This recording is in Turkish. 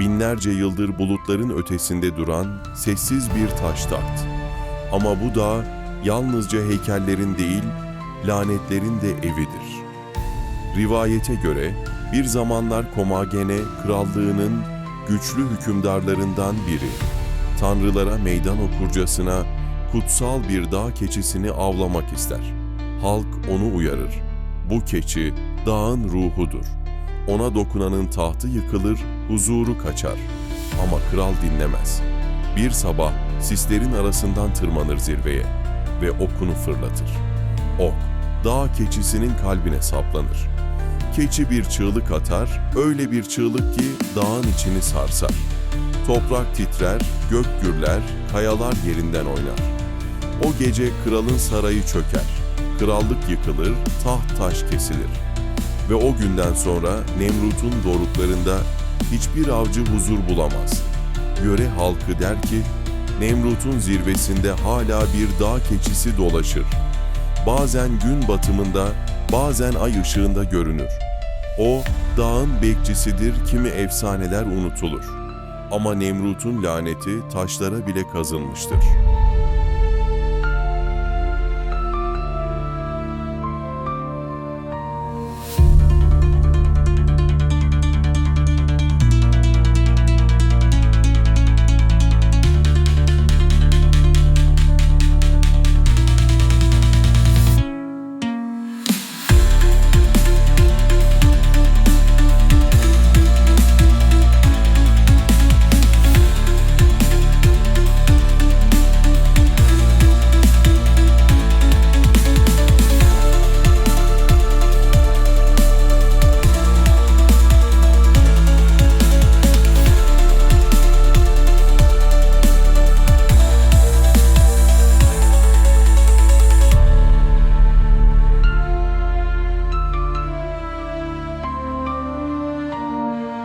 binlerce yıldır bulutların ötesinde duran sessiz bir taş taht. Ama bu dağ yalnızca heykellerin değil, lanetlerin de evidir. Rivayete göre bir zamanlar Komagene krallığının güçlü hükümdarlarından biri. Tanrılara meydan okurcasına kutsal bir dağ keçisini avlamak ister. Halk onu uyarır. Bu keçi dağın ruhudur. Ona dokunanın tahtı yıkılır, huzuru kaçar. Ama kral dinlemez. Bir sabah sislerin arasından tırmanır zirveye ve okunu fırlatır. Ok, dağ keçisinin kalbine saplanır. Keçi bir çığlık atar, öyle bir çığlık ki dağın içini sarsar. Toprak titrer, gök gürler, kayalar yerinden oynar. O gece kralın sarayı çöker. Krallık yıkılır, taht taş kesilir. Ve o günden sonra Nemrut'un doruklarında hiçbir avcı huzur bulamaz. Yöre halkı der ki, Nemrut'un zirvesinde hala bir dağ keçisi dolaşır. Bazen gün batımında, bazen ay ışığında görünür. O, dağın bekçisidir, kimi efsaneler unutulur. Ama Nemrut'un laneti taşlara bile kazınmıştır.